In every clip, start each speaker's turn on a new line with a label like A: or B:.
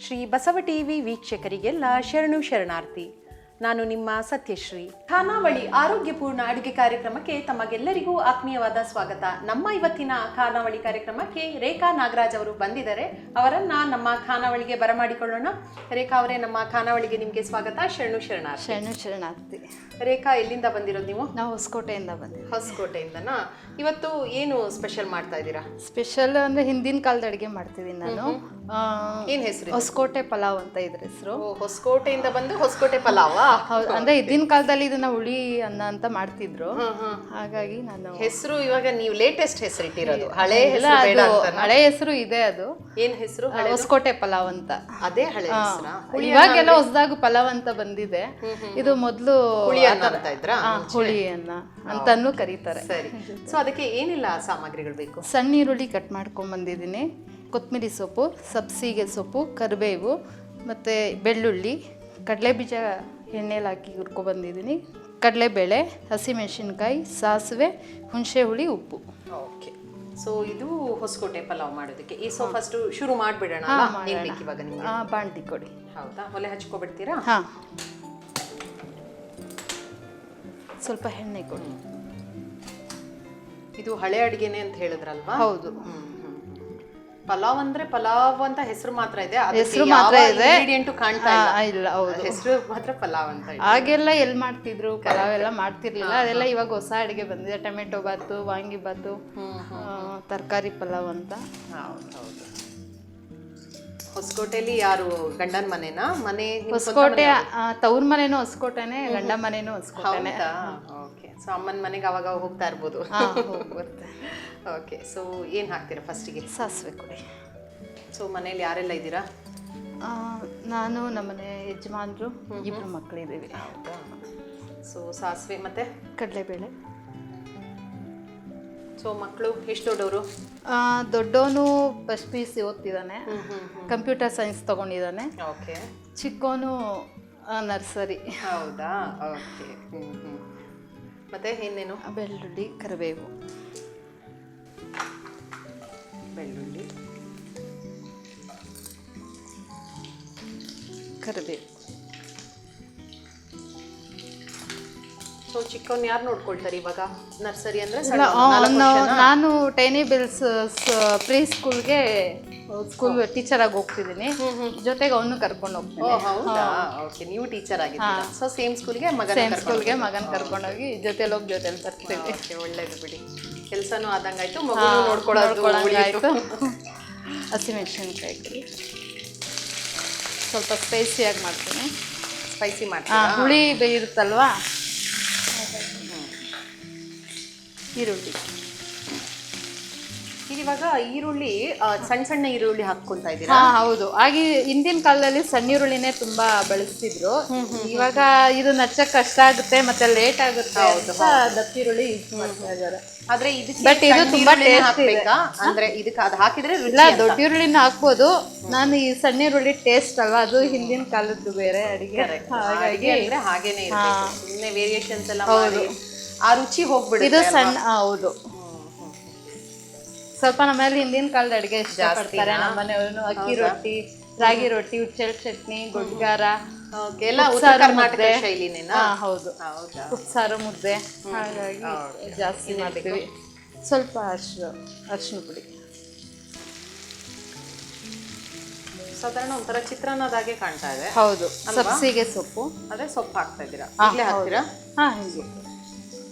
A: Shri Basava TV ವೀಕ್ಷಕರಿಗೆಲ್ಲ ಶರಣು ಶರಣಾರ್ಥಿ. ನಾನು ನಿಮ್ಮ ಸತ್ಯಶ್ರೀ. ಖಾನಾವಳಿ ಆರೋಗ್ಯಪೂರ್ಣ ಅಡುಗೆ ಕಾರ್ಯಕ್ರಮಕ್ಕೆ ತಮಗೆಲ್ಲರಿಗೂ ಆತ್ಮೀಯವಾದ ಸ್ವಾಗತ. ನಮ್ಮ ಇವತ್ತಿನ ಖಾನಾವಳಿ ಕಾರ್ಯಕ್ರಮಕ್ಕೆ ರೇಖಾ ನಾಗರಾಜ್ ಅವರು ಬಂದಿದ್ದಾರೆ. ಅವರನ್ನ ನಮ್ಮ ಖಾನಾವಳಿಗೆ ಬರಮಾಡಿಕೊಳ್ಳೋಣ. ರೇಖಾ ಅವರೇ ನಮ್ಮ ಖಾನಾವಳಿಗೆ ನಿಮಗೆ ಸ್ವಾಗತ. ಶರಣು ಶರಣಾರ್ಥಿ.
B: ಶರಣು ಶರಣಾರ್ಥಿ.
A: ರೇಖಾ ಎಲ್ಲಿಂದ ಬಂದಿರೋದು ನೀವು?
B: ನಾವು ಹೊಸಕೋಟೆಯಿಂದ ಬಂದಿದ್ದೀವಿ.
A: ಹೊಸಕೋಟೆಯಿಂದನಾ? ಇವತ್ತು ಏನು ಸ್ಪೆಷಲ್ ಮಾಡ್ತಾ ಇದ್ದೀರಾ?
B: ಸ್ಪೆಷಲ್ ಅಂದ್ರೆ ಹಿಂದಿನ ಕಾಲದ ಅಡುಗೆ ಮಾಡ್ತಿದ್ದೀನಿ ನಾನು.
A: ಏನ್ ಹೆಸರು
B: ಹೊಸಕೋಟೆ ಪಲಾವ್ ಅಂತ ಇದ್ರ ಹೆಸರು.
A: ಹೊಸಕೋಟೆಯಿಂದ ಬಂದು ಹೊಸಕೋಟೆ ಪಲಾವಾ?
B: ಹೌದು. ಅಂದ್ರೆ ಇದ್ದಿನ ಕಾಲದಲ್ಲಿ ಇದನ್ನ ಹುಳಿ ಅನ್ನ ಅಂತ ಮಾಡ್ತಿದ್ರು. ಹಾಗಾಗಿ ನಾನು
A: ಹೆಸರು ಇವಾಗ ನೀವು ಲೇಟೆಸ್ಟ್ ಹೆಸರು ಇಟ್ಟಿರೋದು. ಹಳೆ ಹೆಸರು ಬೇಡ
B: ಅದು
A: ಅಂತ
B: ಹಳೆ ಹೆಸರು ಇದೆ ಅದು.
A: ಏನ್ ಹೆಸರು?
B: ಹೊಸಕೋಟೆ ಪಲಾವ್ ಅಂತ.
A: ಅದೇ ಹಳೆ ಹೆಸರಾ?
B: ಇವಾಗೆಲ್ಲ ಹೊಸದಾಗ ಪಲಾವ್ ಅಂತ ಬಂದಿದೆ. ಇದು ಮೊದಲು
A: ಹುಳಿ ಅನ್ನ ಅಂತ ಇದ್ರ?
B: ಹುಳಿ ಅನ್ನ ಅಂತಾನು ಕರೀತಾರೆ.
A: ಸರಿ. ಸೊ ಅದಕ್ಕೆ ಏನಿಲ್ಲ ಸಾಮಗ್ರಿಗಳು ಬೇಕು?
B: ಸಣ್ಣ ಈರುಳ್ಳಿ ಕಟ್ ಮಾಡ್ಕೊಂಡ್ ಬಂದಿದ್ದೀನಿ. ಕೊತ್ಮಿರಿ ಸೊಪ್ಪು ಸಬ್ಸಿಗೆ ಸೊಪ್ಪು ಕರಿಬೇವು ಮತ್ತು ಬೆಳ್ಳುಳ್ಳಿ ಕಡಲೆಬೀಜ ಎಣ್ಣೆಲಿ ಹಾಕಿ ಹುರ್ಕೊಬಂದಿದ್ದೀನಿ ಕಡಲೆಬೇಳೆ ಹಸಿಮೆಣಸಿನ್ಕಾಯಿ ಸಾಸಿವೆ ಹುಣಸೆ ಹುಳಿ ಉಪ್ಪು.
A: ಓಕೆ ಸೊ ಇದು ಹೊಸಕೋಟೆ ಪಲಾವ್ ಮಾಡೋದಕ್ಕೆ. ಈ ಸೊ ಫಸ್ಟ್ ಶುರು ಮಾಡಿಬಿಡೋಣ ಇವಾಗ ನಿಮ್ಗೆ.
B: ಆ, ಬಾಣ್ಲಿ ಕೊಡಿ.
A: ಹೌದಾ? ಒಲೆ ಹಚ್ಕೊಬಿಡ್ತೀರಾ?
B: ಹಾಂ. ಸ್ವಲ್ಪ ಎಣ್ಣೆ ಕೊಡಿ.
A: ಇದು ಹಳೆ ಅಡುಗೆನೇ ಅಂತ ಹೇಳಿದ್ರಲ್ವಾ?
B: ಹೌದು.
A: ಪಲಾವ್ ಅಂದ್ರೆ ಪಲಾವ್ ಅಂತ ಹೆಸರು ಮಾತ್ರ ಇದೆ.
B: ಹೆಸ್ರು ಮಾತ್ರ ಇದೆ.
A: ಇಂಗ್ರೀಡಿಯಂಟ್ ಕಾಣ್ತಾ ಇಲ್ಲ.
B: ಹೌದು.
A: ಹೆಸರು ಮಾತ್ರ ಪಲಾವ್ ಅಂತ.
B: ಆಗೆಲ್ಲ ಎಲ್ಲಿ ಮಾಡ್ತಿದ್ರು? ಪಲಾವ್ ಎಲ್ಲ ಮಾಡ್ತಿರ್ಲಿಲ್ಲ. ಅದೆಲ್ಲ ಇವಾಗ ಹೊಸ ಅಡಿಗೆ ಬಂದಿದೆ. ಟೊಮೆಟೊ ಬಾತು ವಾಂಗಿ ಬಾತು ತರಕಾರಿ ಪಲಾವ್ ಅಂತ.
A: ಹೌದು ಹೌದು. ಹೊಸಕೋಟೆಯಲ್ಲಿ ಯಾರು ಗಂಡನ ಮನೆನಾ? ಮನೆ
B: ಹೊಸಕೋಟೆ ತವ್ರ ಮನೇನು ಹೊಸಕೋಟೆನೆ ಗಂಡ ಮನೇನು ಹೊಸಕೋಟೆನೆ.
A: ಓಕೆ. ಸೊ ಅಮ್ಮನ ಮನೆಗೆ ಅವಾಗ ಹೋಗ್ತಾ ಇರ್ಬೋದು. ಓಕೆ. ಸೊ ಏನು ಹಾಕ್ತೀರಾ ಫಸ್ಟಿಗೆ
B: ಸಾಸಿವೆ ಕೊಡಿ.
A: ಸೊ ಮನೇಲಿ ಯಾರೆಲ್ಲ ಇದ್ದೀರಾ?
B: ನಾನು ನಮ್ಮನೆ ಯಜಮಾನರು ಇಬ್ಬರು ಮಕ್ಕಳಿದ್ದೀವಿ
A: ಸೊ ಸಾಸಿವೆ ಮತ್ತೆ?
B: ಕಡಲೆಬೇಳೆ.
A: ಸೊ ಮಕ್ಕಳು ಎಷ್ಟು ದೊಡ್ಡವರು?
B: ದೊಡ್ಡವನು ಫಸ್ಟ್ ಪಿ ಸಿ ಓದ್ತಿದ್ದಾನೆ ಕಂಪ್ಯೂಟರ್ ಸೈನ್ಸ್ ತಗೊಂಡಿದ್ದಾನೆ.
A: ಓಕೆ
B: ಚಿಕ್ಕವನು ನರ್ಸರಿ
A: ಹೌದಾ? ಓಕೆ ಮತ್ತೆ ಇನ್ನೇನು?
B: ಬೆಳ್ಳುಳ್ಳಿ ಕರಿಬೇವು.
A: ಬೆಳ್ಳುಳ್ಳಿ.
B: ಕರಿಬೇವು.
A: ಸೊ ಚಿಕ್ಕವನ್ ಯಾರು ನೋಡ್ಕೊಳ್ತಾರೆ ಇವಾಗ? ನರ್ಸರಿ ಅಂದ್ರೆ?
B: ನಾನು ಟೈನಿ ಬಿಲ್ಸ್ ಪ್ರೀ ಸ್ಕೂಲ್ಗೆ ಸ್ಕೂಲ್ ಟೀಚರ್ ಆಗಿ ಹೋಗ್ತಿದ್ದೀನಿ ಜೊತೆಗೆ ಅವನು ಕರ್ಕೊಂಡು ಹೋಗ್ತೀನಿ.
A: ಹೌದಾ? ಓಕೆ ನೀವು ಟೀಚರ್ ಆಗಿದ್ದೀರಾ? ಸೊ ಸೇಮ್ ಸ್ಕೂಲ್ಗೆ ಮಗನ
B: ಸೇಮ್ ಸ್ಕೂಲ್ಗೆ ಮಗನ ಕರ್ಕೊಂಡೋಗಿ ಜೊತೆಲಿ ಹೋಗಿ ಜೊತೆಲಿ ಬರ್ತೀವಿ.
A: ಓಕೆ ಒಳ್ಳೇದು ಬಿಡಿ. ಕೆಲಸನೂ ಆದಂಗಾಯ್ತು ಮಗು ನೋಡ್ಕೊಳ್ಳೋದು
B: ಆಯಿತು ಹಸಿಮೆಣಸಿನ್ಕಾಯಿ ಸ್ವಲ್ಪ ಸ್ಪೈಸಿಯಾಗಿ ಮಾಡ್ತೀನಿ.
A: ಸ್ಪೈಸಿ ಮಾಡ್ತೀನಿ
B: ಹುಳಿ ಬೇಯಿರುತ್ತಲ್ವಾ? ಈರುಳ್ಳಿ.
A: ಇವಾಗ ಈರುಳ್ಳಿ ಸಣ್ಣ ಸಣ್ಣ ಈರುಳ್ಳಿ ಹಾಕ್ಕೊಂತ ಇದ್ದೀರಾ?
B: ಹಾ ಹೌದು. ಹಾಗೆ ಹಿಂದಿನ ಕಾಲದಲ್ಲಿ ಸಣ್ಣ ಈರುಳ್ಳಿನೇ ತುಂಬಾ ಬಳಸ್ತಿದ್ರು. ಇವಾಗ ಇದು ನಚ್ಚಕ್ ಕಷ್ಟ ಆಗುತ್ತೆ ಮತ್ತೆ ಲೇಟ್ ಆಗುತ್ತೆ ಹೌದು ದಪ್ಪ ಈರುಳ್ಳಿ ಯೂಸ್ ಮಾಡ್ತಾ ಇದ್ದಾರೆ.
A: ಆದ್ರೆ ಇದಕ್ಕೆ
B: ಬಟ್ ಇದು ತುಂಬಾ
A: ಟೇಸ್ಟ್ ಅಂದ್ರೆ ಇದಕ್ಕೆ ಅದು ಹಾಕಿದ್ರೆ
B: ಇಲ್ಲ ದೊಡ್ಡ ಈರುಳ್ಳಿನ ಹಾಕ್ಬೋದು. ನಾನು ಈ ಸಣ್ಣ ಈರುಳ್ಳಿ ಟೇಸ್ಟ್ ಅಲ್ವಾ ಅದು ಹಿಂದಿನ ಕಾಲದ್ದು ಬೇರೆ ಅಡಿಗೆ.
A: ಹಾಗಾಗಿ ಅಂದ್ರೆ ಹಾಗೇನೆ ಇರ್ಬೇಕು. ಸುಮ್ಮನೆ ವೇರಿಯೇಷನ್ಸ್ ಎಲ್ಲ ಮಾಡಿ. ಆ ರುಚಿ ಹೋಗ್ಬಿಡುತ್ತೆ
B: ಇದು ಸಣ್ಣ ಆ, ಹೌದು. ಸ್ವಲ್ಪ ನಮ್ಮಲ್ಲಿ ಹಿಂದಿನ ಕಾಲದ ಅಡಿಗೆ ಇಷ್ಟಪಡ್ತಾರೆ ನಮ್ಮ ಮನೆಯವರು ಅಕ್ಕಿ ರೊಟ್ಟಿ ರಾಗಿ ರೊಟ್ಟಿ ಉಚ್ಚಲ್ ಚಟ್ನಿ ಗೊಡ್ಗಾರ
A: Okay, ಎಲ್ಲ ಉತ್ತರ ಕರ್ನಾಟಕ ಶೈಲಿನೇನಾ?
B: ಹಾ ಹೌದು.
A: ಹೌದಾ?
B: ಉಪ್ಸಾರು ಮುದ್ದೆ. ಹಾಗಾಗಿ ಜಾಸ್ತಿ ಮಾಡ್ತೀವಿ. ಸ್ವಲ್ಪ ಅರ್ಶಿನ ಅರ್ಶಿನ ಪುಡಿ.
A: ಸಾಧಾರಣ ಒಂಥರ ಚಿತ್ರಾನ್ನದಾಗೆ ಕಾಣ್ತಾ ಇದೆ.
B: ಹೌದು. ಸಬ್ಸಿಗೆ ಸೊಪ್ಪು.
A: ಅದೇ ಸೊಪ್ಪು ಹಾಕ್ತಾ ಇದ್ದೀರಾ?
B: ಹಾ,
A: ಈಗಲೇ ಹಾಕ್ತೀರಾ?
B: ಹಾ ಹಿಂಗೆ.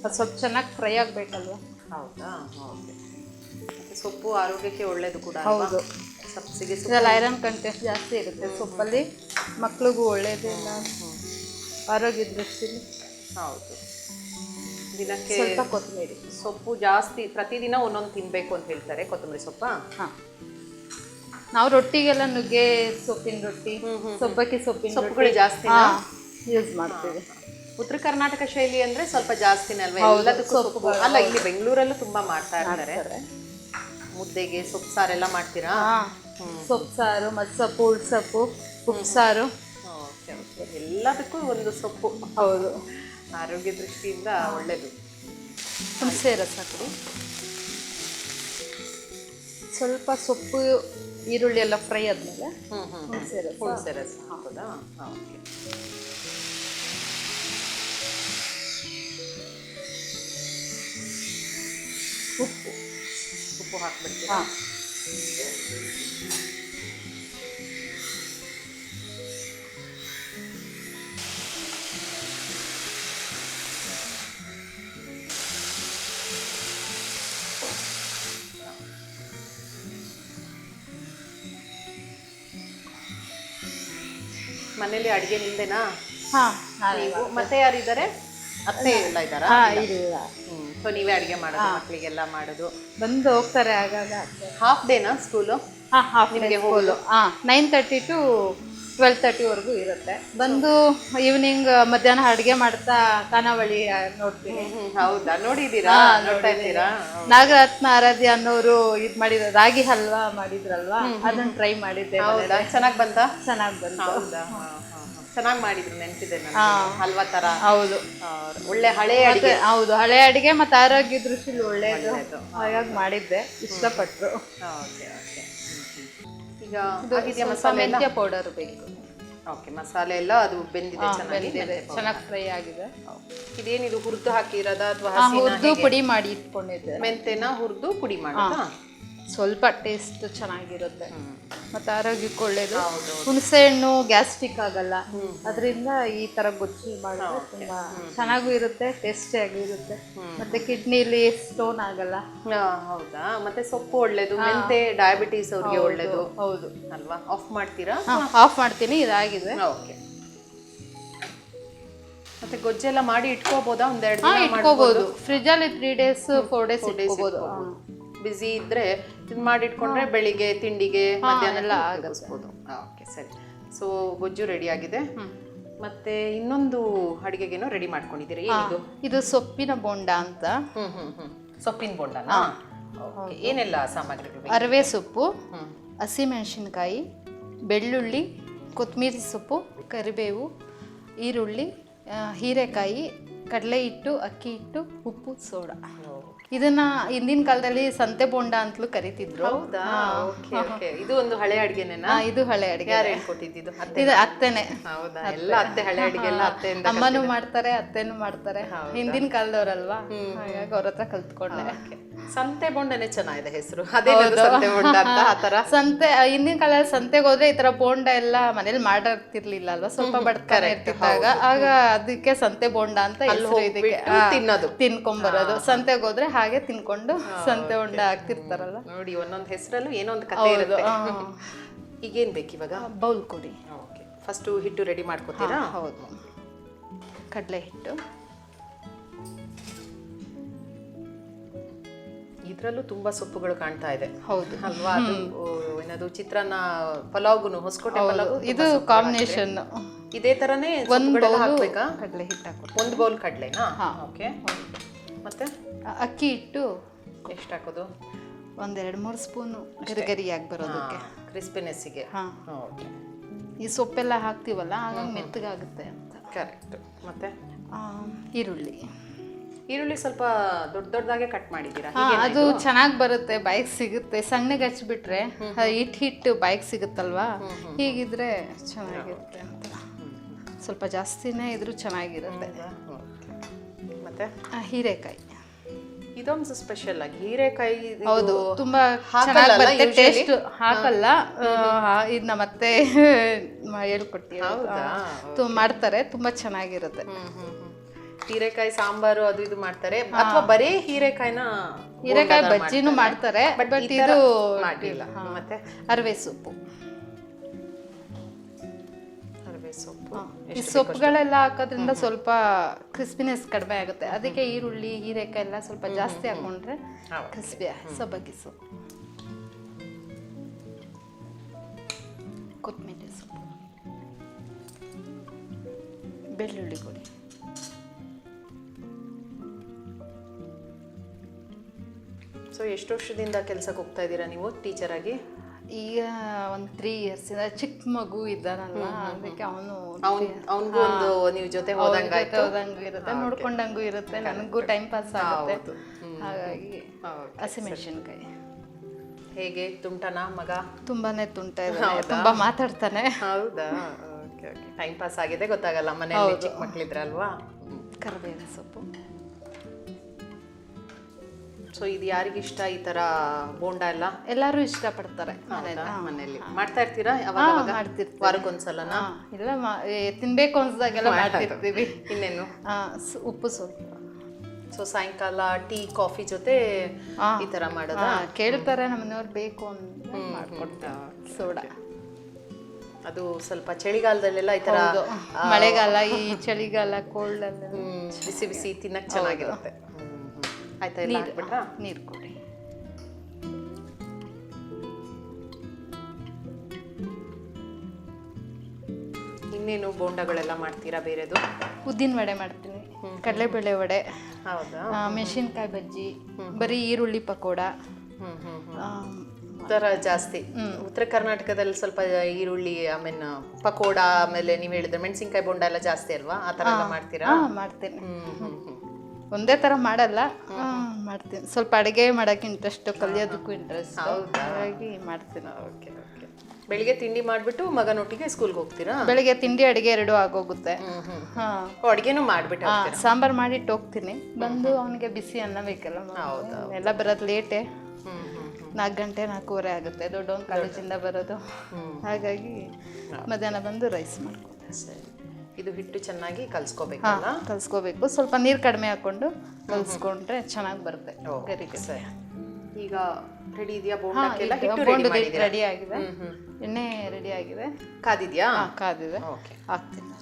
B: ಅದು ಸ್ವಲ್ಪ ಚೆನ್ನಾಗಿ ಫ್ರೈ ಆಗ್ಬೇಕಲ್ವ?
A: ಹೌದಾ? ಓಕೆ ಸೊಪ್ಪು ಆರೋಗ್ಯಕ್ಕೆ ಒಳ್ಳೇದು ಕೂಡ
B: ಹೌದು.
A: ಸಬ್ಸಿಗೆ ಸೊಪ್ಪು.
B: ಇದ್ರಲ್ಲಿ ಐರನ್ ಕಂಟೆಂಟ್ ಜಾಸ್ತಿ ಇರುತ್ತೆ ಸೊಪ್ಪಲ್ಲಿ. ಮಕ್ಳಿಗೂ ಒಳ್ಳೇದು ಇಲ್ಲ. ಆರೋಗ್ಯ ದೃಷ್ಟಿಲಿ.
A: ಹೌದು. ದಿನಕ್ಕೆ
B: ಸ್ವಲ್ಪ ಕೊತ್ತಂಬರಿ.
A: ಸೊಪ್ಪು ಜಾಸ್ತಿ ಪ್ರತಿದಿನ ಒಂದೊಂದು ತಿನ್ನಬೇಕು ಅಂತ ಹೇಳ್ತಾರೆ ಕೊತ್ತಂಬರಿ ಸೊಪ್ಪ?
B: ಹಾಂ. ನಾವು ರೊಟ್ಟಿಗೆಲ್ಲ ನುಗ್ಗೆ ಸೊಪ್ಪಿನ ರೊಟ್ಟಿ ಸೊಬ್ಬಕ್ಕಿ ಸೊಪ್ಪಿನ
A: ಸೊಪ್ಪುಗಳು
B: ರೊಟ್ಟಿ.
A: ಜಾಸ್ತಿ
B: ಯೂಸ್ ಮಾಡ್ತೀವಿ.
A: ಉತ್ತರ ಕರ್ನಾಟಕ ಶೈಲಿ ಅಂದ್ರೆ ಸ್ವಲ್ಪ ಜಾಸ್ತಿನೇ ಅಲ್ವಾ? ಎಲ್ಲದಕ್ಕೂ ಸೊಪ್ಪು ಅಲ್ಲ ಇಲ್ಲಿ ಬೆಂಗಳೂರಲ್ಲೂ ತುಂಬಾ ಮಾಡ್ತಾ ಇರ್ತಾರೆ. ಮುದ್ದೆಗೆ ಸೊಪ್ಪು ಸಾರೆಲ್ಲ ಮಾಡ್ತೀರಾ?
B: ಸೊಪ್ಪು ಸಾರು ಮಸ್ಸೊಪ್ಪು ಉಳ್ಸೊಪ್ಪು ಉಪ್ಸಾರು
A: ಎಲ್ಲದಕ್ಕೂ ಒಂದು ಸೊಪ್ಪು.
B: ಹೌದು.
A: ಆರೋಗ್ಯ ದೃಷ್ಟಿಯಿಂದ ಒಳ್ಳೇದು.
B: ಹುಣಸೆ ರಸ ಕೊಡಿ ಸ್ವಲ್ಪ ಸೊಪ್ಪು ಈರುಳ್ಳಿ ಎಲ್ಲ ಫ್ರೈ ಆದ್ಮೇಲೆ ಹುಣಸೆ ರಸ
A: ಹುಣಸೆ ರಸ ಹೌದಾ? ಓಕೆ.
B: ಉಪ್ಪು
A: ಉಪ್ಪು ಹಾಕ್ಬಿಡ್ತೀರಾ?
B: ಹಾಂ.
A: ಮನೇಲಿ ಅಡಿಗೆ ನಿಂದೆನಾ?
B: ಹಾಂ
A: ಮತ್ತೆ ಯಾರಿದ್ದಾರೆ? ಅತ್ತೆ ಎಲ್ಲ ಇದ್ದಾರಾ?
B: ಇಲ್ಲ.
A: ಸೊ ನೀವೇ ಅಡುಗೆ ಮಾಡೋದು ಮಕ್ಕಳಿಗೆಲ್ಲ ಮಾಡೋದು.
B: ಬಂದು ಹೋಗ್ತಾರೆ ಆಗಾಗ.
A: ಹಾಫ್ ಡೇನಾ ಸ್ಕೂಲು
B: ಹಾಂ ಹಾಫ್ ಡೇ ಸ್ಕೂಲು ಹಾಂ ನೈನ್ ತರ್ಟಿ ಟು ಟ್ವೆಲ್ ತರ್ಟಿವರೆಗೂ ಇರುತ್ತೆ. ಬಂದು ಈವ್ನಿಂಗ್ ಮಧ್ಯಾಹ್ನ ಅಡುಗೆ ಮಾಡ್ತಾ ಖಾನಾವಳಿ ನೋಡ್ತೀನಿ.
A: ಹೌದಾ? ನೋಡಿದ್ದೀರಾ? ನೋಡ್ತಾ ಇದ್ದೀರಾ?
B: ನಾಗರತ್ನ ಆರಾಧ್ಯ ಅನ್ನೋರು ಇದು ಮಾಡಿದ ರಾಗಿ ಹಲ್ವಾ ಮಾಡಿದ್ರಲ್ವಾ? ಅದನ್ನ ಟ್ರೈ ಮಾಡಿದ್ದೆ
A: ಹೌದಾ? ಚೆನ್ನಾಗಿ ಬಂತಾ?
B: ಚೆನ್ನಾಗಿ ಬಂತು.
A: ಹೌದಾ? ಚೆನ್ನಾಗಿ ಮಾಡಿದ್ರು ನೆನ್ಪಿದೆ ಹಲ್ವಾ ತರ.
B: ಹೌದು.
A: ಒಳ್ಳೆ ಹಳೆ ಅಡಿಗೆ.
B: ಹೌದು ಹಳೆ ಅಡಿಗೆ ಮತ್ತೆ ಆರೋಗ್ಯ ದೃಷ್ಟಿಲಿ ಒಳ್ಳೆಯದು ಹಾಗಾಗಿ ಮಾಡಿದ್ದೆ.
A: ಇಷ್ಟಪಟ್ಟರು ಈಗ
B: ಮೆಂತ್ಯ ಪೌಡರ್ ಬೇಕು.
A: ಓಕೆ ಮಸಾಲೆ ಎಲ್ಲ ಅದು ಬೆಂದಿದೆ ಚೆನ್ನಾಗಿ
B: ಚೆನ್ನಾಗಿ ಫ್ರೈ ಆಗಿದೆ.
A: ಇದೇನಿದು ಹುರಿದು ಹಾಕಿರೋದ ಅಥವಾ
B: ಹುರಿದು ಹುರ್ದು ಪುಡಿ ಮಾಡಿ ಇಟ್ಕೊಂಡಿದ್ದೆ.
A: ಮೆಂತೆನ ಹುರಿದು ಪುಡಿ ಮಾಡೋದಾ?
B: ಸ್ವಲ್ಪ ಟೇಸ್ಟ್ ಚೆನ್ನಾಗಿರುತ್ತೆ. ಮತ್ತೆ ಆರೋಗ್ಯಕ್ಕೆ ಒಳ್ಳೇದು. ಹುಣಸೆ ಹಣ್ಣು ಗ್ಯಾಸ್ಟ್ರಿಕ್ ಆಗಲ್ಲ. ಅದರಿಂದ ಈ ತರ ಗೊಜ್ಜು ಮಾಡಿದ್ರೆ ತುಂಬಾ ಚೆನ್ನಾಗೂ ಇರುತ್ತೆ ಟೇಸ್ಟಿಯಾಗೂ ಇರುತ್ತೆ. ಮತ್ತೆ ಕಿಡ್ನಿಲಿ ಸ್ಟೋನ್ ಆಗಲ್ಲ.
A: ಹೌದಾ? ಮತ್ತೆ ಸೊಪ್ಪು ಒಳ್ಳೇದು ಮೆಂತೆ ಡಯಾಬಿಟೀಸ್ ಅವ್ರಿಗೆ ಒಳ್ಳೇದು.
B: ಹೌದು.
A: ಅಲ್ವಾ? ಆಫ್ ಮಾಡ್ತೀರಾ?
B: ಆಫ್ ಮಾಡ್ತೀನಿ ಇದಾಗಿದೆ.
A: ಓಕೆ. ಮತ್ತೆ ಗೊಜ್ಜೆಲ್ಲ ಮಾಡಿ ಇಟ್ಕೋಬೋದಾ? ಒಂದೆರಡು ದಿನ
B: ಇಟ್ಕೋಬಹುದು ಫ್ರಿಜಲ್ಲಿ ತ್ರೀ ಡೇಸ್ ಫೋರ್ ಡೇಸ್ ಇಟ್ಕೋಬಹುದು
A: ಬಿಸಿ ಇದ್ರೆ ಇದು ಮಾಡಿ ಇಟ್ಕೊಂಡ್ರೆ ಬೆಳಿಗ್ಗೆ ತಿಂಡಿಗೆ ಮಧ್ಯಾಹ್ನ ಆಗಿಸ್ಬೋದು ಓಕೆ ಸರಿ. ಸೊ ಗೊಜ್ಜು ರೆಡಿ ಆಗಿದೆ. ಮತ್ತೆ ಇನ್ನೊಂದು ಅಡಿಗೆಗೇನೋ ರೆಡಿ ಮಾಡ್ಕೊಂಡಿದ್ದೀರಿ. ಏನಿದು?
B: ಇದು ಸೊಪ್ಪಿನ ಬೋಂಡ ಅಂತ.
A: ಸೊಪ್ಪಿನ ಬೋಂಡ. ಏನೆಲ್ಲ ಸಾಮಗ್ರಿಗಳು?
B: ಅರವೆ ಸೊಪ್ಪು
A: ಹಸಿ
B: ಹಸಿಮೆಣಸಿನ್ಕಾಯಿ ಬೆಳ್ಳುಳ್ಳಿ ಕೊತ್ತಂಬರಿ ಸೊಪ್ಪು ಕರಿಬೇವು ಈರುಳ್ಳಿ ಹೀರೆಕಾಯಿ ಕಡಲೆ ಹಿಟ್ಟು ಅಕ್ಕಿ ಹಿಟ್ಟು ಉಪ್ಪು ಸೋಡಾ. ಇದನ್ನ ಹಿಂದಿನ ಕಾಲದಲ್ಲಿ ಸಂತೆ ಬೋಂಡ ಅಂತಲೂ ಕರಿತಿದ್ರು.
A: ಹೌದಾ? Okay okay. ಇದು ಒಂದು ಹಳೆ ಅಡಿಗೆನೇನಾ?
B: ಇದು ಹಳೆ ಅಡಿಗೆ.
A: ಯಾರು ಹೇಳ್ಕೊಟ್ಟಿದ್ದು ಅತ್ತೆ
B: ಇದು ಅತ್ತೆನೆ.
A: ಹೌದಾ? ಎಲ್ಲ ಅತ್ತೆ ಹಳೆ ಅಡಿಗೆ ಎಲ್ಲ ಅತ್ತೆಯಿಂದ
B: ಅಮ್ಮನೂ ಮಾಡ್ತಾರೆ ಅತ್ತೆನೂ ಮಾಡ್ತಾರೆ. ಹಿಂದಿನ ಕಾಲದವ್ರಲ್ವಾ? ಹಾಗಾಗಿ ಅವ್ರ ಹತ್ರ ಕಲ್ತ್ಕೊಂಡೆ.
A: ಸಂತೆ ಬೊಂಡನೆ ಚೆನ್ನಾಗಿದೆ ಹೆಸರು. ಅದೇ ಸಂತೆ ಬೊಂಡ ಅಂತ ಆ ತರ
B: ಸಂತೆ ಆ, ಹಿಂದಿನ ಕಾಲದಲ್ಲಿ ಸಂತೆಗೆ ಹೋದ್ರೆ ಈ ತರ ಬೋಂಡ ಎಲ್ಲ ಮನೇಲಿ ಮಾಡಿರ್ತಿರ್ಲಿಲ್ಲ ಅಲ್ವಾ ಸ್ವಲ್ಪ ಬಡ್ತಾರೆ ಇರ್ತಿದ್ದಾಗ. ಆಗ ಅದಕ್ಕೆ ಸಂತೆ ಬೋಂಡ ಅಂತ ಹೆಸರು ಇದಕ್ಕೆ
A: ತಿನ್ನೋದು. ತಿನ್ನೋದು
B: ತಿನ್ಕೊಂಬರೋದು ಸಂತೆಗೆ ಹೋದ್ರೆ ಹಾಗೆ ತಿನ್ಕೊಂಡು ಸಂತೆ ಉಂಡೆ ಹಾಕ್ತಿರ್ತಾರಲ್ಲ.
A: ನೋಡಿ ಒಂದೊಂದು ಹೆಸರಲ್ಲೂ ಏನೋ ಒಂದು ಕಥೆ ಇರುತ್ತೆ. ಈಗೇನು ಬೇಕು ಇವಾಗ?
B: ಬೌಲ್ ಕೊಡಿ
A: ಓಕೆ ಫಸ್ಟ್ ಹಿಟ್ಟು ರೆಡಿ ಮಾಡ್ಕೋತೀರಾ?
B: ಹೌದು. ಕಡಲೆ ಹಿಟ್ಟು.
A: ಇದ್ರಲ್ಲೂ ತುಂಬಾ ಸೊಪ್ಪುಗಳು ಕಾಣ್ತಾ ಇದೆ.
B: ಹೌದು.
A: ಅಲ್ವಾ? ಅದು ಏನದು ಚಿತ್ರಾನ್ನ ಪಲಾವ್ಗುನು ಹೊಸಕೋಟೆ ಪಲಾವ್
B: ಇದು ಕಾಂಬಿನೇಷನ್
A: ಇದೇ ತರನೇ
B: ಒಂದು ಬೌಲ್
A: ಹಾಕ್ಬೇಕಾ?
B: ಕಡಲೆ ಹಿಟ್ಟು ಹಾಕೋದು
A: ಒಂದು ಬೌಲ್ ಕಡಲೆನಾ? ಓಕೆ ಮತ್ತೆ?
B: ಅಕ್ಕಿ ಇಟ್ಟು
A: ಎಷ್ಟು ಹಾಕೋದು?
B: ಒಂದೆರಡು ಮೂರು ಸ್ಪೂನು ಗರಿಗರಿಯಾಗಿ ಬರೋದಕ್ಕೆ
A: ಕ್ರಿಸ್ಪಿನೆಸ್ಸಿಗೆ
B: ಹಾಂ.
A: ಓಕೆ
B: ಈ ಸೊಪ್ಪೆಲ್ಲ ಹಾಕ್ತೀವಲ್ಲ ಹಾಗಾಗಿ ಮೆತ್ತಗಾಗುತ್ತೆ ಅಂತ.
A: ಕರೆಕ್ಟ್ ಮತ್ತೆ?
B: ಈರುಳ್ಳಿ.
A: ಈರುಳ್ಳಿ ಸ್ವಲ್ಪ ದೊಡ್ಡ ದೊಡ್ಡದಾಗೆ ಕಟ್ ಮಾಡಿದ್ದೀರಾ?
B: ಹಾ, ಅದು ಚೆನ್ನಾಗಿ ಬರುತ್ತೆ ಬಾಯಿಗೆ ಸಿಗುತ್ತೆ. ಸಣ್ಣಗೆ ಹಚ್ಬಿಟ್ರೆ ಹಿಟ್ ಹಿಟ್ಟು ಬಾಯಿಗೆ ಸಿಗುತ್ತಲ್ವಾ? ಹೀಗಿದ್ರೆ ಚೆನ್ನಾಗಿರುತ್ತೆ ಅಂತ. ಸ್ವಲ್ಪ ಜಾಸ್ತಿನೇ ಇದ್ರೂ ಚೆನ್ನಾಗಿರುತ್ತೆ.
A: ಮತ್ತೆ?
B: ಆ, ಹೀರೆಕಾಯಿ.
A: ಇದೊಂದು ಸ್ಪೆಷಲ್ ಆಗಿ ಹೀರೆಕಾಯಿ
B: ಹೌದು ತುಂಬಾ ಚೆನ್ನಾಗಿ ಬರುತ್ತೆ ಟೇಸ್ಟ್ ಹಾಕಲ್ಲ. ಇದನ್ನ ಮತ್ತೆ ಹೇಳ್ಕೊಡ್ತೀವಿ.
A: ಹೌದಾ?
B: ತು- ಮಾಡ್ತಾರೆ ತುಂಬಾ ಚೆನ್ನಾಗಿರುತ್ತೆ.
A: ಹೀರೆಕಾಯಿ ಸಾಂಬಾರು ಅದು ಇದು ಮಾಡ್ತಾರೆ. ಅಥವಾ ಬರೀ ಹೀರೆಕಾಯಿನ
B: ಹೀರೆಕಾಯಿ ಬಜ್ಜಿನೂ ಮಾಡ್ತಾರೆ.
A: ಬಟ್
B: ಇದು
A: ಮಾಡಿಲ್ಲ. ಮತ್ತೆ?
B: ಅರವೆ ಸೊಪ್ಪು.
A: ಸೊಪ್ಪು.
B: ಈ ಸೊಪ್ಪುಗಳೆಲ್ಲ ಹಾಕೋದ್ರಿಂದ ಸ್ವಲ್ಪ ಕ್ರಿಸ್ಪಿನೆಸ್ ಕಡಿಮೆ ಆಗುತ್ತೆ. ಅದಕ್ಕೆ ಈರುಳ್ಳಿ ಹೀರೆಕಾಯಿ ಎಲ್ಲ ಸ್ವಲ್ಪ ಜಾಸ್ತಿ ಹಾಕೊಂಡ್ರೆ ಕ್ರಿಸ್ಪಿ ಸೊಬ್ಬಕ್ಕಿ ಸೊಪ್ಪು. ಕೊತ್ತಂಬರಿ ಸೊಪ್ಪು. ಬೆಳ್ಳುಳ್ಳಿ ಕೊಡಿ
A: ಸೊ ಎಷ್ಟು ವರ್ಷದಿಂದ ಕೆಲಸಕ್ಕೆ ಹೋಗ್ತಾ ಇದ್ದೀರಾ ನೀವು ಟೀಚರ್ ಆಗಿ
B: ಈಗ ಒಂದು ತ್ರೀ ಇಯರ್ಸ್ ಇಂದ ಚಿಕ್ಕ ಮಗು ಇದ್ದಾನಲ್ಲ ಅದಕ್ಕೆ ಅವನು
A: ಅವ್ನ್ ಅವನಿಗೂ ಒಂದು ನೀವು ಜೊತೆ ಹೋದಂಗಾಯ್ತು
B: ಹೋದಂಗೂ ಇರುತ್ತೆ ನೋಡ್ಕೊಂಡಂಗೂ ಇರುತ್ತೆ ನನಗೂ ಟೈಮ್ ಪಾಸ್ ಆಗುತ್ತೆ. ಹಾಗಾಗಿ ಹಸಿಮೆಣಸಿನ್ಕಾಯಿ
A: ಹೇಗೆ ತುಂಟನ ಮಗ?
B: ತುಂಬಾನೇ ತುಂಟ ಇದ್ದಾನೆ ತುಂಬಾ ಮಾತಾಡ್ತಾನೆ.
A: ಹೌದಾ? ಓಕೆ ಓಕೆ ಟೈಮ್ ಪಾಸ್ ಆಗಿದೆ ಗೊತ್ತಾಗಲ್ಲ ಮನೆಯಲ್ಲಿ ಚಿಕ್ಕ ಮಕ್ಕಳಿದ್ರಲ್ವಾ
B: ಕರಿಬೇವಿನ ಸೊಪ್ಪು.
A: ಸೊ ಇದು ಯಾರಿಗಿಷ್ಟ ಈ ತರ ಬೋಂಡ ಎಲ್ಲ?
B: ಎಲ್ಲರೂ ಇಷ್ಟ ಪಡ್ತಾರೆ
A: ಹೌದಾ? ಮನೆಯಲ್ಲಿ ಮಾಡ್ತಾ ಇರ್ತೀರಾ ಯಾವಾಗ?
B: ಮಾಡ್ತಿರ್ತೀವಿ.
A: ವಾರಕ್ಕೊಂದ್ಸಲನಾ?
B: ಇಲ್ಲ ತಿನ್ಬೇಕು ಅನ್ಸ್ದಾಗೆಲ್ಲ ಮಾಡ್ತಿರ್ತೀವಿ.
A: ಇನ್ನೇನು?
B: ಉಪ್ಪು ಸ್ವಲ್ಪ
A: ಸೊ ಸಾಯಂಕಾಲ ಟೀ ಕಾಫಿ ಜೊತೆ ಈ ತರ ಮಾಡೋದ?
B: ಕೇಳ್ತಾರೆ ನಮ್ಮನೆಯವ್ರು ಬೇಕು ಅಂತ ಮಾಡ್ಕೊಡ್ತಾ ಸೋಡಾ.
A: ಅದು ಸ್ವಲ್ಪ ಚಳಿಗಾಲದಲ್ಲೆಲ್ಲ ಈ ತರ
B: ಹೌದು. ಮಳೆಗಾಲ ಈ ಚಳಿಗಾಲ ಕೋಲ್ಡ್ ಅಲ್ಲ
A: ಬಿಸಿ ಬಿಸಿ ತಿನ್ನಕ್ ಚೆನ್ನಾಗಿರುತ್ತೆ. ಆಯ್ತಾ ಹಾಕ್ಬಿಟ್ರಾ?
B: ನೀರು ಕೊಡಿ.
A: ಇನ್ನೇನು ಬೋಂಡಗಳೆಲ್ಲ ಮಾಡ್ತೀರಾ ಬೇರೆದು?
B: ಉದ್ದಿನ ವಡೆ ಮಾಡ್ತೀನಿ. ಕಡಲೆಬೇಳೆ ವಡೆ
A: ಹೌದಾ?
B: ಮೆಣಸಿನ್ಕಾಯಿ ಬಜ್ಜಿ ಬರೀ ಈರುಳ್ಳಿ ಪಕೋಡ
A: ಹ್ಮ್ ಹ್ಮ್ ಹ್ಮ್. ತರ ಜಾಸ್ತಿ. ಉತ್ತರ ಕರ್ನಾಟಕದಲ್ಲಿ ಸ್ವಲ್ಪ ಈರುಳ್ಳಿ ಐ ಮೀನ್ ಪಕೋಡ ಆಮೇಲೆ ನೀವ್ ಹೇಳಿದ್ರೆ ಮೆಣಸಿನ್ಕಾಯಿ ಬೋಂಡ ಎಲ್ಲ ಜಾಸ್ತಿ ಅಲ್ವಾ? ಆ ಥರ ಎಲ್ಲ ಮಾಡ್ತೀರಾ?
B: ಮಾಡ್ತೀನಿ.
A: ಹ್ಮ್ ಹ್ಮ್ ಹ್ಮ್.
B: ಒಂದೇ ಥರ ಮಾಡಲ್ಲ. ಮಾಡ್ತೀನಿ. ಸ್ವಲ್ಪ ಅಡುಗೆ ಮಾಡೋಕೆ ಇಂಟ್ರೆಸ್ಟ್ ಕಲಿಯೋದಕ್ಕೂ ಇಂಟ್ರೆಸ್ಟ್
A: ಹೌದಾ?
B: ಹಾಗಾಗಿ ಮಾಡ್ತೀನಿ.
A: Okay okay. ಬೆಳಿಗ್ಗೆ ತಿಂಡಿ ಮಾಡ್ಬಿಟ್ಟು ಮಗನೊಟ್ಟಿಗೆ ಸ್ಕೂಲ್ಗೆ ಹೋಗ್ತೀರಾ?
B: ಬೆಳಿಗ್ಗೆ ತಿಂಡಿ ಅಡುಗೆ ಎರಡು ಆಗೋಗುತ್ತೆ.
A: ಹ್ಮ್ ಹ್ಮ್
B: ಹಾ.
A: ಓ, ಅಡ್ಗೆನೂ ಮಾಡ್ಬಿಟ್ಟು
B: ಸಾಂಬಾರ್ ಮಾಡಿಟ್ಟು ಹೋಗ್ತೀನಿ. ಬಂದು ಅವನಿಗೆ ಬಿಸಿ ಅನ್ನ ಬೇಕಲ್ಲ ಎಲ್ಲ ಬರೋದು ಲೇಟೆ
A: ಹ್ಮ್ ಹ್ಮ್
B: ನಾಲ್ಕು ಗಂಟೆ ನಾಲ್ಕೂವರೆ ಆಗುತ್ತೆ. ದೊಡ್ಡವನ್ ಕಾಲೇಜಿಂದ ಬರೋದು. ಹಾಗಾಗಿ ಮಧ್ಯಾಹ್ನ ಬಂದು ರೈಸ್ ಮಾಡ್ಕೊತೀನಿ.
A: ಸರಿ. ಇದು ಹಿಟ್ಟು ಚೆನ್ನಾಗಿ ಕಲ್ಸ್ಕೋಬೇಕಲ್ಲ
B: ಕಲ್ಸ್ಕೋಬೇಕು. ಸ್ವಲ್ಪ ನೀರು ಕಡಿಮೆ ಹಾಕೊಂಡು ಕಲ್ಸ್ಕೊಂಡ್ರೆ ಚೆನ್ನಾಗಿ ಬರುತ್ತೆ. ಗರಿ ಗರಿ.
A: ಸರಿ. ಈಗ ರೆಡಿ ಇದೆಯಾ ಬೋಂಡಕ್ಕೆಲ್ಲ ಹಿಟ್ಟು ರೆಡಿ
B: ರೆಡಿ ಆಗಿದೆ. ಎಣ್ಣೆ ರೆಡಿ ಆಗಿದೆ.
A: ಕಾದಿದ್ಯಾ?
B: ಕಾದಿದೆ.
A: ಓಕೆ.
B: ಹಾಕ್ತೀನಿ.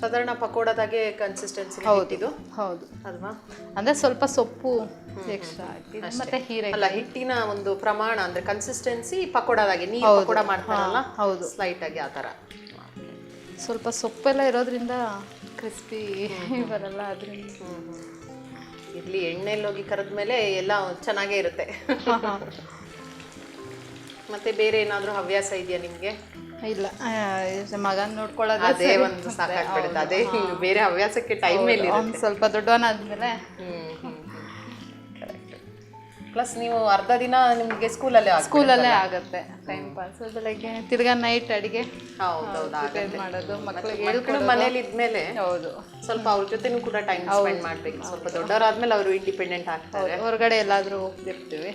A: ಸಾಧಾರಣ ಪಕೋಡದಾಗೆ ಕನ್ಸಿಸ್ಟೆನ್ಸಿ ಇದು
B: ಹೌದು
A: ಅಲ್ವಾ?
B: ಅಂದ್ರೆ ಸ್ವಲ್ಪ ಸೊಪ್ಪು ಎಕ್ಸ್ಟ್ರಾ ಹಾಕಿ ಮತ್ತೆ ಹೀರೆ
A: ಅಲ್ಲ ಹಿಟ್ಟಿನ ಒಂದು ಪ್ರಮಾಣ ಅಂದ್ರೆ ಕನ್ಸಿಸ್ಟೆನ್ಸಿ ಪಕೋಡದಾಗೆ. ನೀರು ಪಕೋಡ ಮಾಡ್ತಾರಲ್ಲ?
B: ಹೌದು.
A: ಸ್ಲೈಟ್ ಆಗಿ ಆ ತರ.
B: ಸ್ವಲ್ಪ ಸೊಪ್ಪೆಲ್ಲ ಇರೋದ್ರಿಂದ ಕ್ರಿಸ್ಪಿ ಬರಲ್ಲ ಅದರಿಂದ.
A: ಇಲ್ಲಿ ಎಣ್ಣೆಲಿ ಹೋಗಿ ಕರೆದ ಮೇಲೆ ಎಲ್ಲ ಚೆನ್ನಾಗೇ ಇರುತ್ತೆ. ಮತ್ತೆ ಬೇರೆ ಏನಾದರೂ ಹವ್ಯಾಸ ಇದೆಯಾ ನಿಮಗೆ?
B: ಇಲ್ಲ ಮಗನ ನೋಡ್ಕೊಳ್ಳೋದು
A: ಅದೇ ಒಂದು ಸಾಕಾಗ್ಬಿಡುತ್ತೆ. ಅದೇ ಬೇರೆ ಹವ್ಯಾಸಕ್ಕೆ ಟೈಮ್
B: ಅವ್ನು ಸ್ವಲ್ಪ ದೊಡ್ಡವನಾದ್ಮೇಲೆ.
A: ಪ್ಲಸ್ ನೀವು ಅರ್ಧ ದಿನ ನಿಮಗೆ ಸ್ಕೂಲಲ್ಲೇ
B: ಸ್ಕೂಲಲ್ಲೇ ಆಗುತ್ತೆ ಟೈಮ್ ಪಾಸ್ ಬೆಳಗ್ಗೆ ತಿರ್ಗಾ ನೈಟ್ ಅಡಿಗೆ.
A: ಹೌದೌದು
B: ಮಾಡೋದು ಮಕ್ಕಳಿಗೆ
A: ಮಕ್ಕಳು ಮನೇಲಿ ಇದ್ಮೇಲೆ
B: ಹೌದು.
A: ಸ್ವಲ್ಪ ಅವ್ರ ಜೊತೆನೂ ಕೂಡ ಟೈಮ್ ಸ್ಪೆಂಡ್ ಮಾಡ್ಬೇಕು. ಸ್ವಲ್ಪ ದೊಡ್ಡವರಾದ್ಮೇಲೆ ಅವರು ಇಂಡಿಪೆಂಡೆಂಟ್ ಆಗ್ತಾರೆ.
B: ಹೊರಗಡೆ ಎಲ್ಲಾದರೂ ಹೋಗ್ತಿರ್ತೀವಿ.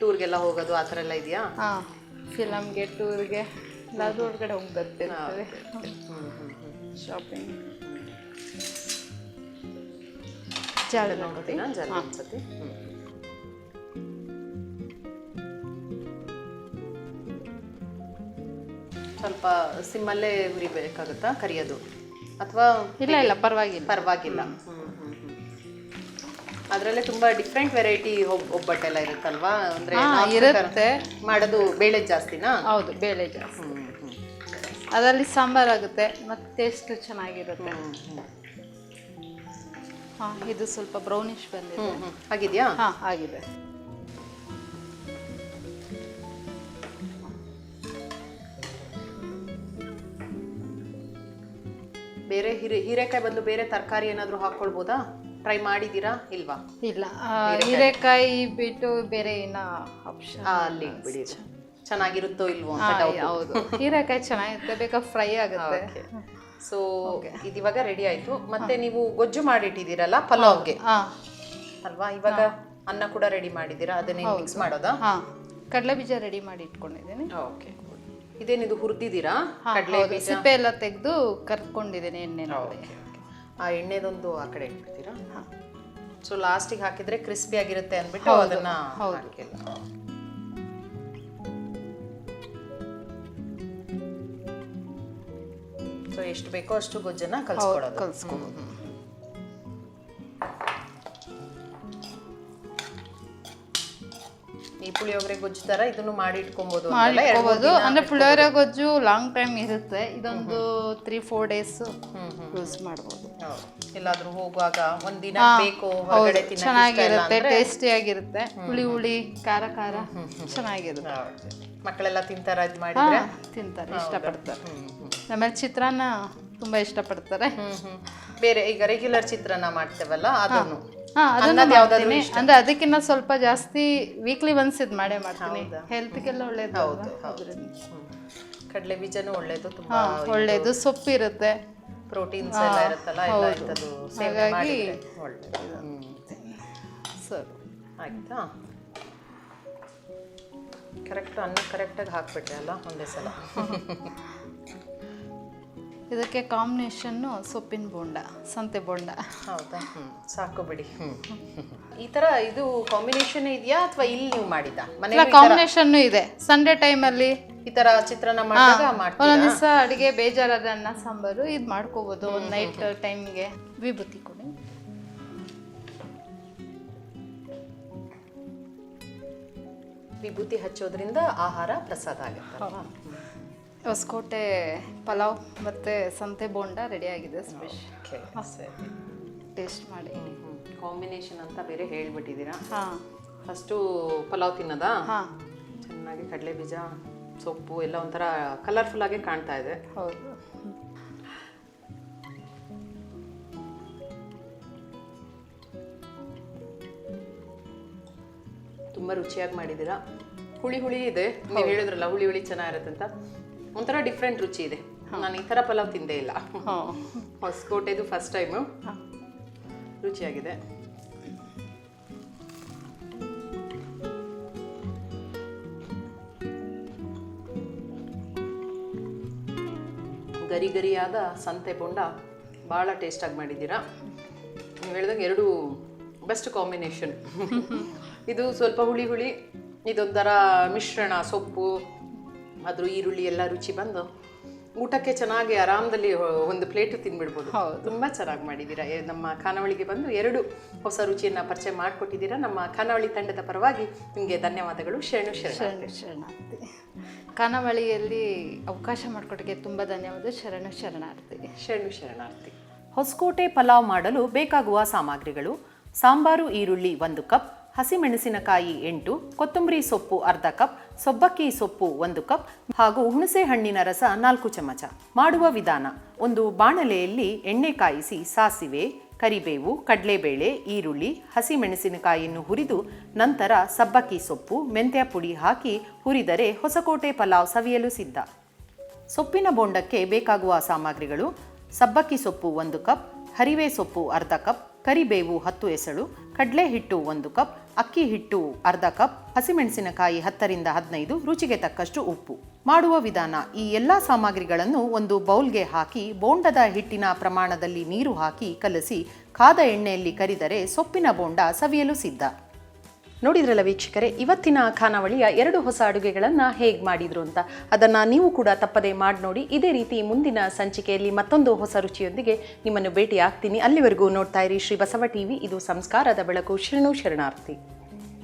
A: ಟೂರ್ಗೆಲ್ಲ ಹೋಗೋದು ಆ ಥರ ಎಲ್ಲ ಇದೆಯಾ?
B: ಹಾಂ ಫಿಲಮ್ಗೆ ಟೂರ್ಗೆ ಎಲ್ಲಾದರೂ ಹೊರಗಡೆ ಹೋಗಿ ಬರ್ತಿರ್ತೀವಿ. ಶಾಪಿಂಗ್
A: ನೋಡ್ತೀನ ಜನ ಒಂದ್ಸತಿ. ಸ್ವಲ್ಪ ಸಿಮ್ಮಲ್ಲೇ ಹುರಿಬೇಕಾಗುತ್ತಾ ಕರಿಯೋದು? ಅಥವಾ
B: ಇಲ್ಲ ಇಲ್ಲ ಪರವಾಗಿಲ್ಲ.
A: ಪರವಾಗಿಲ್ಲ. ಅದರಲ್ಲೇ ತುಂಬಾ ಡಿಫ್ರೆಂಟ್ ವೆರೈಟಿ ಒಬ್ಬಟ್ಟೆಲ್ಲ ಇರುತ್ತಲ್ವಾ? ಅಂದ್ರೆ
B: ಹಾ, ಇರುತ್ತೆ.
A: ಮಾಡೋದು ಬೇಳೆ ಜಾಸ್ತಿನಾ?
B: ಹೌದು ಬೇಳೆ ಜಾಸ್ತಿ. ಅದರಲ್ಲಿ ಸಾಂಬಾರ್ ಆಗುತ್ತೆ ಮತ್ತೆ ಟೇಸ್ಟ್ ಚೆನ್ನಾಗಿರುತ್ತೆ.
A: ಹ್ಮ್ ಹ್ಮ್.
B: ಹಾಂ ಇದು ಸ್ವಲ್ಪ ಬ್ರೌನಿಶ್ ಬಂದಿದೆ.
A: ಆಗಿದೆಯಾ?
B: ಹಾಂ ಆಗಿದೆ.
A: ಬೇರೆ ಹಿರೇ ಹೀರೆಕಾಯಿ ಬದಲು ಬೇರೆ ತರಕಾರಿ ಏನಾದರೂ ಹಾಕೊಳ್ಬೋದಾ? ಟ್ರೈ ಮಾಡಿದ್ದೀರಾ ಇಲ್ವಾ?
B: ಇಲ್ಲ ಹೀರೆಕಾಯಿ. ಬಿಟ್ಟು ಬೇರೆ ಏನ ಆಪ್ಷನ್
A: ಅಲ್ಲಿ ಬಿಡಿ. ಚೆನ್ನಾಗಿರುತ್ತೋ ಇಲ್ವೋ
B: ಹೌದು. ಹೀರೆಕಾಯಿ ಚೆನ್ನಾಗಿರುತ್ತೆ ಬೇಕಾ ಫ್ರೈ ಆಗುತ್ತೆ.
A: ಸೊ ಇದಿವಾಗ ರೆಡಿ ಆಯ್ತು. ಮತ್ತೆ ನೀವು ಗೊಜ್ಜು ಮಾಡಿಟ್ಟಿದ್ದೀರಲ್ಲ ಪಲಾವ್ಗೆ. ಅಲ್ವಾ? ಇವಾಗ ಅನ್ನ ಕೂಡ ರೆಡಿ ಮಾಡಿದ್ದೀರಾ? ಅದನ್ನೇ ಮಿಕ್ಸ್ ಮಾಡೋದಾ?
B: ಕಡಲೆ ಬೀಜ ರೆಡಿ ಮಾಡಿ ಇಟ್ಕೊಂಡಿದ್ದೀನಿ.
A: ಓಕೆ ಇದೇನಿದು ಹುರಿದಿದ್ದೀರಾ? ಕಡಲೆ
B: ಬೀಜ? ಸಿಪ್ಪೆ ಎಲ್ಲ ತೆಗೆದು ಕರ್ಕೊಂಡಿದ್ದೀನಿ ಎಣ್ಣೆ
A: ಆ ಎಣ್ಣೆದೊಂದು ಆ ಕಡೆ ಇಟ್ಬಿಡ್ತೀರಾ? ಸೊ ಲಾಸ್ಟಿಗೆ ಹಾಕಿದ್ರೆ ಕ್ರಿಸ್ಪಿ ಆಗಿರುತ್ತೆ ಅಂದ್ಬಿಟ್ಟು ಅದನ್ನ ಹಾಕಿಲ್ಲ ಸೊ ಎಷ್ಟು ಬೇಕೋ ಅಷ್ಟು ಗೊಜ್ಜನ್ನ ಕಲ್ಸ್ಕೊಳ್ಳೋದು ಈ ಪುಳಿಯೋಗರೆ ಗೊಜ್ಜು ತರ ಇದನ್ನು ಮಾಡಿ ಇಟ್ಕೊಬಹುದು
B: ಮಾಡಿಟ್ಕೋಬೋದು ಅಂದ್ರೆ ಪುಳಿಯೋಗರೆ ಗೊಜ್ಜು ಲಾಂಗ್ ಟೈಮ್ ಇರುತ್ತೆ. ಇದೊಂದು ತ್ರೀ ಫೋರ್ ಡೇಸ್ ಯೂಸ್ ಮಾಡ್ಬೋದು.
A: ಎಲ್ಲಾದ್ರೂ ಹೋಗುವಾಗ ಒಂದಿನ ಬೇಕು ಹೊರಗಡೆ
B: ಚೆನ್ನಾಗಿರುತ್ತೆ
A: ಅಂದ್ರೆ
B: ಟೇಸ್ಟಿ ಆಗಿರುತ್ತೆ. ಹುಳಿ ಹುಳಿ ಖಾರ ಖಾರ ಚೆನ್ನಾಗಿರುತ್ತೆ.
A: ಮಕ್ಕಳೆಲ್ಲ ತಿಂತಾರ ಇದ್ ಮಾಡಿದ್ರೆ?
B: ತಿಂತಾರೆ ಇಷ್ಟಪಡ್ತಾರೆ. ಆಮೇಲೆ ಚಿತ್ರಾನ್ನ ತುಂಬಾ ಇಷ್ಟಪಡ್ತಾರೆ.
A: ಬೇರೆ ಈಗ ರೆಗ್ಯುಲರ್ ಚಿತ್ರಾನ್ನ ಮಾಡ್ತೇವಲ್ಲ ಅದನ್ನು.
B: ಅಂದ್ರೆ ಅದಕ್ಕಿಂತ ಸ್ವಲ್ಪ ಜಾಸ್ತಿ ವೀಕ್ಲಿ ಒನ್ಸ್ ಇದು ಮಾಡೇ ಮಾಡ್ತೀನಿ. ಹೆಲ್ತ್ಗೆಲ್ಲ ಒಳ್ಳೇದು ಹೌದು.
A: ಕಡಲೆ ಬೀಜನೂ ಒಳ್ಳೇದು ತುಂಬಾ
B: ಒಳ್ಳೇದು. ಸೊಪ್ಪು ಸೊಪ್ಪಿರುತ್ತೆ
A: ಪ್ರೋಟೀನ್ಸ್ ಎಲ್ಲ ಇರುತ್ತಲ್ಲ ಎಲ್ಲ ಇಂಥದ್ದು ಸೇವೆ ಮಾಡಿದ್ರೆ ಒಳ್ಳೇದು.
B: ಸರಿ.
A: ಆಯ್ತಾ ಕರೆಕ್ಟ್ ಅನ್ನ ಕರೆಕ್ಟಾಗಿ ಹಾಕ್ಬಿಟ್ಟೆ ಅಲ್ಲ ಒಂದೇ ಸಲ.
B: ಇದಕ್ಕೆ ಕಾಂಬಿನೇಷನ್ನು ಸೊಪ್ಪಿನ ಬೋಂಡ ಸಂತೆ ಬೋಂಡ.
A: ಹೌದಾ? ಹ್ಞೂ ಸಾಕು ಬಿಡಿ. ಈ ಥರ ಇದು ಕಾಂಬಿನೇಷನ್ ಇದೆಯಾ ಅಥವಾ ಇಲ್ಲಿ ನೀವು ಮಾಡಿದ ಮನೆ
B: ಕಾಂಬಿನೇಷನ್ ಕಾಂಬಿನೇಷನ್ನು ಇದೆ. ಸಂಡೇ ಟೈಮಲ್ಲಿ
A: ಈ ಥರ ಚಿತ್ರಾನ್ನ ಮಾಡಿದಾಗ
B: ಒಂದೊಂದು ದಿವಸ ಅಡುಗೆ ಬೇಜಾರಾದ ಅನ್ನ ಸಾಂಬಾರು ಇದು ಮಾಡ್ಕೋಬೋದು. ಒಂದು ನೈಟ್ ಟೈಮ್ಗೆ ವಿಭೂತಿ ಕೊಡಿ.
A: ವಿಭೂತಿ ಹಚ್ಚೋದ್ರಿಂದ ಆಹಾರ ಪ್ರಸಾದ ಆಗುತ್ತಲ್ವಾ
B: ಹೊಸಕೋಟೆ ಪಲಾವ್ ಮತ್ತು ಸಂತೆ ಬೋಂಡ ರೆಡಿ ಆಗಿದೆ ಸ್ಪೆಷಲ್ ಟೇಸ್ಟ್ ಮಾಡಿ.
A: ಕಾಂಬಿನೇಷನ್ ಅಂತ ಬೇರೆ ಹೇಳ್ಬಿಟ್ಟಿದ್ದೀರಾ?
B: ಹಾಂ.
A: ಫಸ್ಟು ಪಲಾವ್ ತಿನ್ನೋದಾ?
B: ಹಾಂ.
A: ಚೆನ್ನಾಗಿ ಕಡಲೆ ಬೀಜ ಸೊಪ್ಪು ಎಲ್ಲ ಒಂಥರ ಕಲರ್ಫುಲ್ ಆಗಿ ಕಾಣ್ತಾ ಇದೆ.
B: ಹೌದು.
A: ತುಂಬ ರುಚಿಯಾಗಿ ಮಾಡಿದ್ದೀರಾ? ಹುಳಿ ಹುಳಿ ಇದೆ. ನೀವು ಹೇಳಿದ್ರಲ್ಲ ಹುಳಿ ಹುಳಿ ಚೆನ್ನಾಗಿರುತ್ತೆ ಅಂತ ಒಂಥರ ಡಿಫ್ರೆಂಟ್ ರುಚಿ ಇದೆ. ನಾನು ಈ ಥರ ಪಲಾವ್ ತಿಂದೇ ಇಲ್ಲ. ಹೊಸಕೋಟೆದು ಫಸ್ಟ್ ಟೈಮು ರುಚಿಯಾಗಿದೆ. ಗರಿ ಗರಿಯಾದ ಸಂತೆ ಬೊಂಡ ಭಾಳ ಟೇಸ್ಟಾಗಿ ಮಾಡಿದ್ದೀರಾ? ನೀವು ಹೇಳಿದಂಗೆ ಎರಡು ಬೆಸ್ಟ್ ಕಾಂಬಿನೇಷನ್ ಇದು ಸ್ವಲ್ಪ ಹುಳಿ ಹುಳಿ ಇದೊಂಥರ ಮಿಶ್ರಣ ಸೊಪ್ಪು ಅದ್ರ ಈರುಳ್ಳಿ ಎಲ್ಲ ರುಚಿ ಬಂದು ಊಟಕ್ಕೆ ಚೆನ್ನಾಗಿ ಆರಾಮದಲ್ಲಿ ಒಂದು ಪ್ಲೇಟು ತಿನ್ಬಿಡ್ಬೋದು.
B: ಹೌದು.
A: ತುಂಬ ಚೆನ್ನಾಗಿ ಮಾಡಿದ್ದೀರಾ. ನಮ್ಮ ಖಾನಾವಳಿಗೆ ಬಂದು ಎರಡು ಹೊಸ ರುಚಿಯನ್ನು ಪರಿಚಯ ಮಾಡಿಕೊಟ್ಟಿದ್ದೀರಾ. ನಮ್ಮ ಖಾನಾವಳಿ ತಂಡದ ಪರವಾಗಿ ನಿಮಗೆ ಧನ್ಯವಾದಗಳು. ಶರಣು ಶರಣ
B: ಶರಣ ಶರಣಾರ್ಥಿ. ಖಾನಾವಳಿಯಲ್ಲಿ ಅವಕಾಶ ಮಾಡಿಕೊಟ್ಟಿಗೆ ತುಂಬ ಧನ್ಯವಾದ. ಶರಣು ಶರಣಾರ್ಥಿ.
A: ಶರಣು ಶರಣಾರ್ಥಿ. ಹೊಸಕೋಟೆ ಪಲಾವ್ ಮಾಡಲು ಬೇಕಾಗುವ ಸಾಮಗ್ರಿಗಳು ಸಾಂಬಾರು ಈರುಳ್ಳಿ ಒಂದು ಕಪ್ ಹಸಿಮೆಣಸಿನಕಾಯಿ ಎಂಟು, ಕೊತ್ತಂಬರಿ ಸೊಪ್ಪು ಅರ್ಧ ಕಪ್, ಸೊಬ್ಬಕ್ಕಿ ಸೊಪ್ಪು ಒಂದು ಕಪ್ ಹಾಗೂ ಹುಣಸೆ ಹಣ್ಣಿನ ರಸ ನಾಲ್ಕು ಚಮಚ. ಮಾಡುವ ವಿಧಾನ, ಒಂದು ಬಾಣಲೆಯಲ್ಲಿ ಎಣ್ಣೆ ಕಾಯಿಸಿ ಸಾಸಿವೆ, ಕರಿಬೇವು, ಕಡಲೆಬೇಳೆ, ಈರುಳ್ಳಿ, ಹಸಿಮೆಣಸಿನಕಾಯಿಯನ್ನು ಹುರಿದು ನಂತರ ಸಬ್ಬಕ್ಕಿ ಸೊಪ್ಪು, ಮೆಂತ್ಯ ಪುಡಿ ಹಾಕಿ ಹುರಿದರೆ ಹೊಸಕೋಟೆ ಪಲಾವ್ ಸವಿಯಲು ಸಿದ್ಧ. ಸೊಪ್ಪಿನ ಬೋಂಡಕ್ಕೆ ಬೇಕಾಗುವ ಸಾಮಗ್ರಿಗಳು, ಸಬ್ಬಕ್ಕಿ ಸೊಪ್ಪು ಒಂದು ಕಪ್, ಹರಿವೆ ಸೊಪ್ಪು ಅರ್ಧ ಕಪ್, ಕರಿಬೇವು ಹತ್ತು ಎಸಳು, ಕಡಲೆ ಹಿಟ್ಟು ಒಂದು ಕಪ್ ಅಕ್ಕಿ ಹಿಟ್ಟು, ಅರ್ಧ ಕಪ್, ಹಸಿಮೆಣಸಿನಕಾಯಿ ಹತ್ತರಿಂದ ಹದಿನೈದು, ರುಚಿಗೆ ತಕ್ಕಷ್ಟು ಉಪ್ಪು. ಮಾಡುವ ವಿಧಾನ, ಈ ಎಲ್ಲ ಸಾಮಗ್ರಿಗಳನ್ನು ಒಂದು ಬೌಲ್ಗೆ ಹಾಕಿ, ಬೋಂಡದ ಹಿಟ್ಟಿನ ಪ್ರಮಾಣದಲ್ಲಿ ನೀರು ಹಾಕಿ ಕಲಸಿ ಕಾದ ಎಣ್ಣೆಯಲ್ಲಿ ಕರಿದರೆ ಸೊಪ್ಪಿನ ಬೋಂಡ ಸವಿಯಲು ಸಿದ್ಧ. ನೋಡಿದ್ರಲ್ಲ ವೀಕ್ಷಕರೇ, ಇವತ್ತಿನ ಖಾನಾವಳಿಯ ಎರಡು ಹೊಸ ಅಡುಗೆಗಳನ್ನು ಹೇಗೆ ಮಾಡಿದ್ರು ಅಂತ. ಅದನ್ನು ನೀವು ಕೂಡ ತಪ್ಪದೆ ಮಾಡಿ ನೋಡಿ. ಇದೇ ರೀತಿ ಮುಂದಿನ ಸಂಚಿಕೆಯಲ್ಲಿ ಮತ್ತೊಂದು ಹೊಸ ರುಚಿಯೊಂದಿಗೆ ನಿಮ್ಮನ್ನು ಭೇಟಿ ಆಗ್ತೀನಿ ಅಲ್ಲಿವರೆಗೂ ನೋಡ್ತಾ ಇರಿ ಶ್ರೀ ಬಸವ ಟಿವಿ. ಇದು ಸಂಸ್ಕಾರದ ಬೆಳಕು. ಶರಣು ಶರಣಾರ್ಥಿ.